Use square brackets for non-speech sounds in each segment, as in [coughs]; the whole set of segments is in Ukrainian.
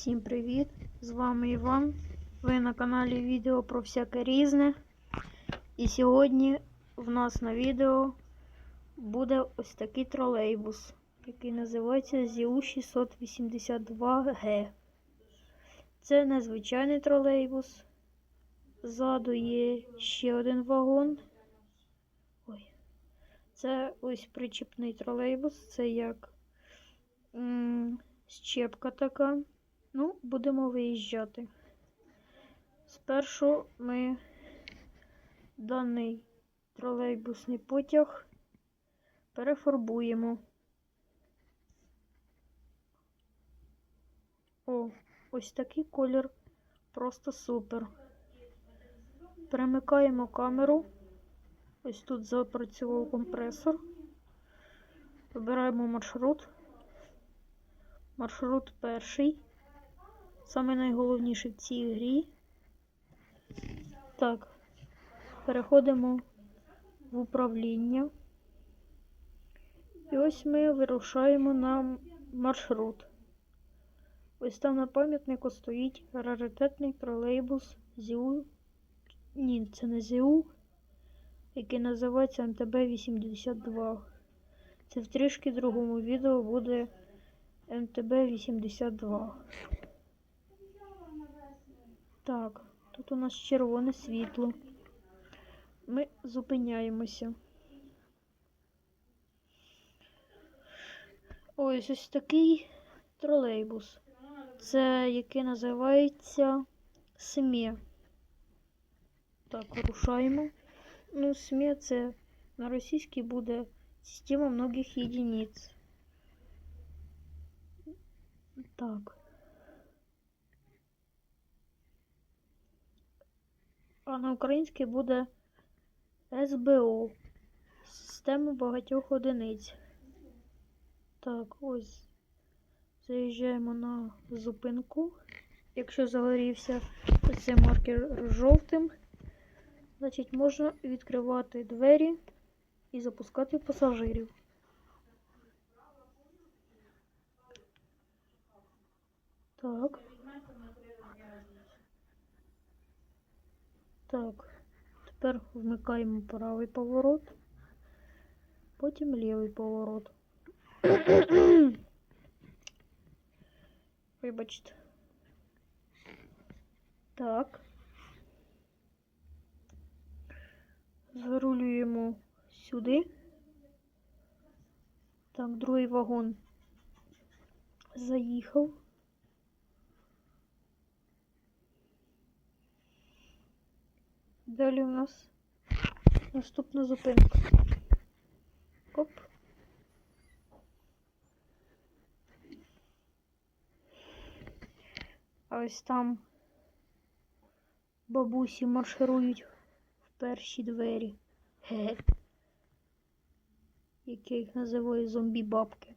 Всім привіт! З вами Іван. Ви на каналі відео про всяке різне. І сьогодні в нас на відео буде ось такий тролейбус, який називається ZIU 682G. Це незвичайний тролейбус. Ззаду є ще один вагон. Ой. Це ось причіпний тролейбус. Це як щепка така. Ну, будемо виїжджати. Спершу ми даний тролейбусний потяг перефарбуємо. О, ось такий колір просто супер. Перемикаємо камеру. Ось тут запрацював компресор. Вибираємо маршрут. Маршрут перший. Саме найголовніше в цій грі. Так, переходимо в управління. І ось ми вирушаємо на маршрут. Ось там на пам'ятнику стоїть раритетний тролейбус ЗІУ. Ні, це не ЗІУ, який називається МТБ-82. Це в трішки другому відео буде МТБ-82. Так, тут у нас червоне світло. Ми зупиняємося. Ось ось такий тролейбус. Це який називається СМЕ. Так, рушаємо. Ну, СМЕ це на російській буде система многих єдиниць. Так. А на українській буде СБО. Система багатьох одиниць. Так, ось. Заїжджаємо на зупинку. Якщо загорівся цей маркер жовтим, значить можна відкривати двері і запускати пасажирів. Так. Так. Тепер вмикаємо правий поворот, потім лівий поворот. [coughs] Вибачте. Так. Зарулюємо сюди. Так, другий вагон заїхав. Далі у нас наступна зупинка. Оп. А ось там бабусі марширують в перші двері. Ге. Як я їх називаю зомбі-бабки.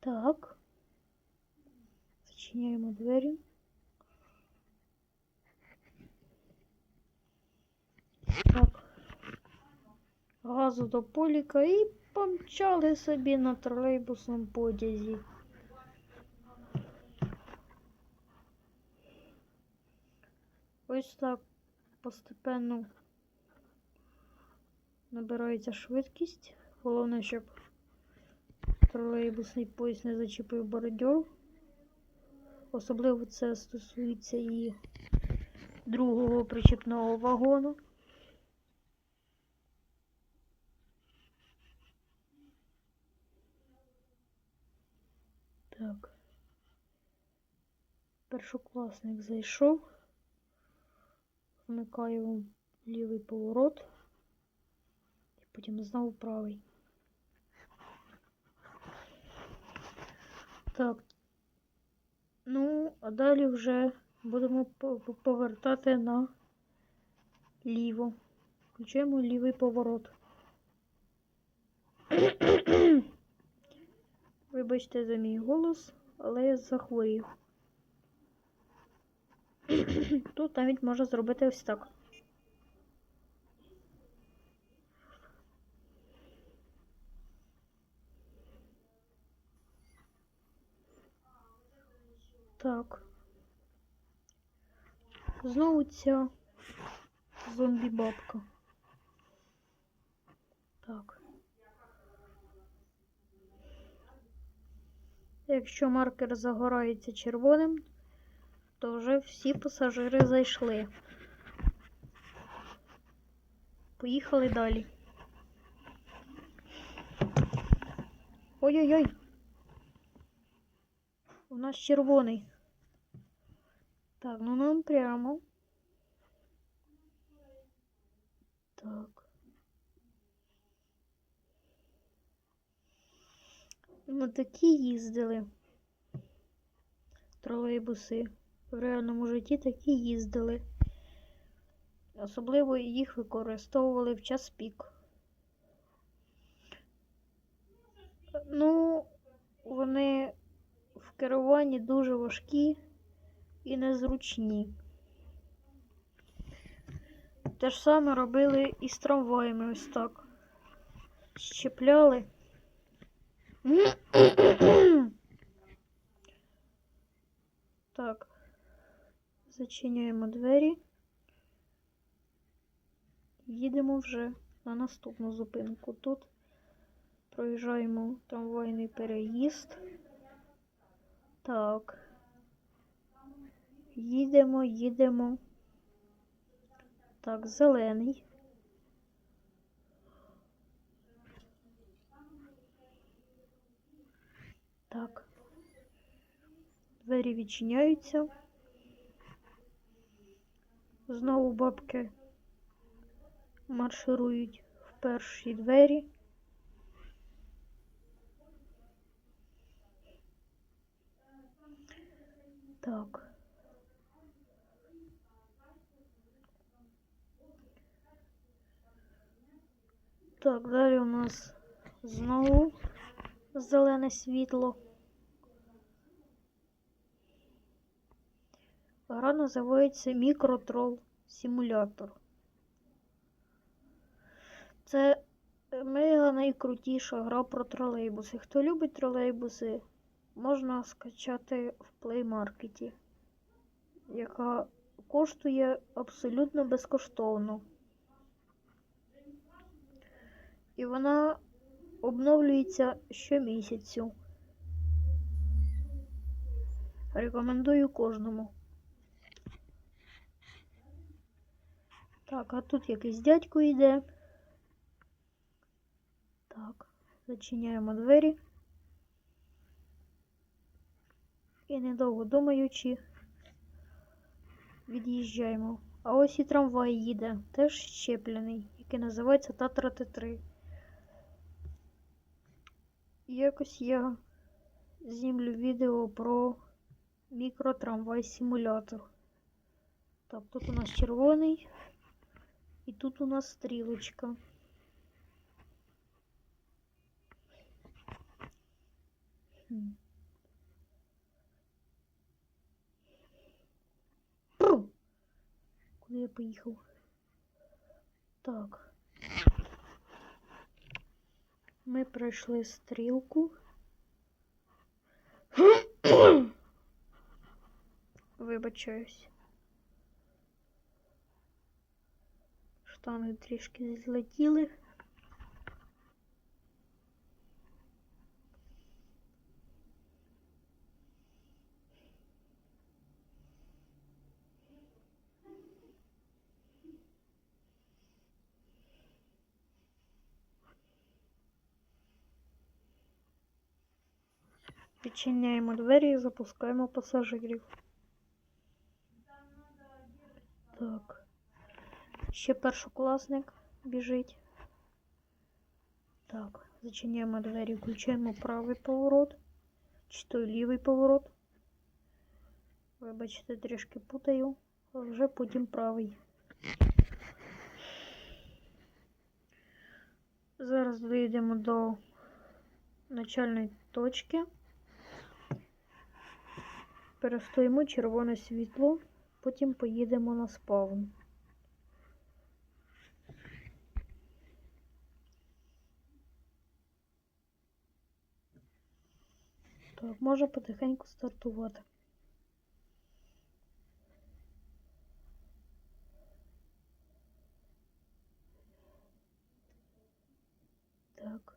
Так. Зачиняємо двері. Газу до поліка і помчали собі на тролейбусному подязі. Ось так постепенно набирається швидкість. Головне, щоб тролейбусний поїзд не зачепив бородьор. Особливо це стосується і другого причепного вагону. Так. Першокласник зайшов. Вмикаємо лівий поворот. І потім знову правий. Так. Ну, а далі вже будемо по- по- повертати на ліво. Включаємо лівий поворот. Вибачте за мій голос, але я захворів. [clears throat] Тут навіть можна зробити ось так. Так. Знову ця зомбі-бабка. Так. Якщо маркер загорається червоним, то вже всі пасажири зайшли. Поїхали далі. Ой-ой-ой. У нас червоний. Так, ну нам прямо. Так. На такі їздили. Тролейбуси. В реальному житті такі їздили. Особливо їх використовували в час пік. Ну, вони в керуванні дуже важкі і незручні. Те ж саме робили і з трамваями ось так. Щепляли. Так. Зачиняємо двері. Їдемо вже на наступну зупинку. Тут проїжджаємо трамвайний переїзд. Так. Їдемо, їдемо. Так, зелений. Так. Двері відчиняються. Знову бабки марширують в перші двері. Так. Так, далі у нас знову зелене світло. Гра називається Мікротрол Симулятор. Це мега найкрутіша гра про тролейбуси. Хто любить тролейбуси, можна скачати в Market, яка коштує абсолютно безкоштовно. І вона обновлюється щомісяцю. Рекомендую кожному. Так, а тут якийсь дядько йде. Так, зачиняємо двері. І недовго думаючи, від'їжджаємо. А ось і трамвай їде, теж щеплений, який називається Татра Т3. Якось я знімлю відео про мікротрамвай симулятор. Так, тут у нас червоний. І тут у нас стрілочка. Куди я поїхав? Так. Ми пройшли стрілку. Вибачаюсь. Штанги трішки злетіли. Відчиняємо двері і запускаємо пасажирів. Так. Ще першокласник біжить. Так, зачиняємо двері, включаємо правий поворот. Чи то лівий поворот. Вибачте, трішки путаю, а вже потім правий. Зараз доїдемо до начальної точки перестоїмо червоне світло, потім поїдемо на спавн. Так, можна потихеньку стартувати. Так.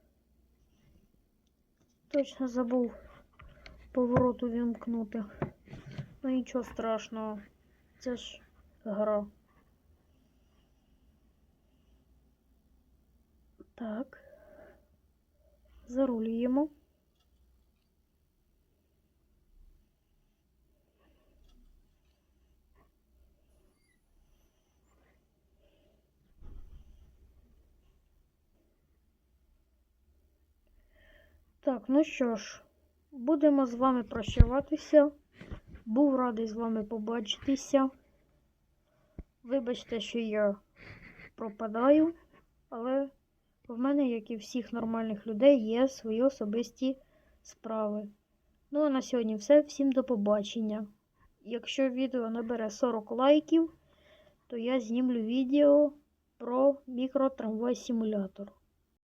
Точно забув поворот увімкнути. Ну нічого страшного. Це ж гра. Так. Зарулюємо. Так, ну що ж, будемо з вами прощаватися. Був радий з вами побачитися. Вибачте, що я пропадаю, але в мене, як і всіх нормальних людей, є свої особисті справи. Ну а на сьогодні все. Всім до побачення. Якщо відео набере 40 лайків, то я знімлю відео про мікротрамвай симулятор.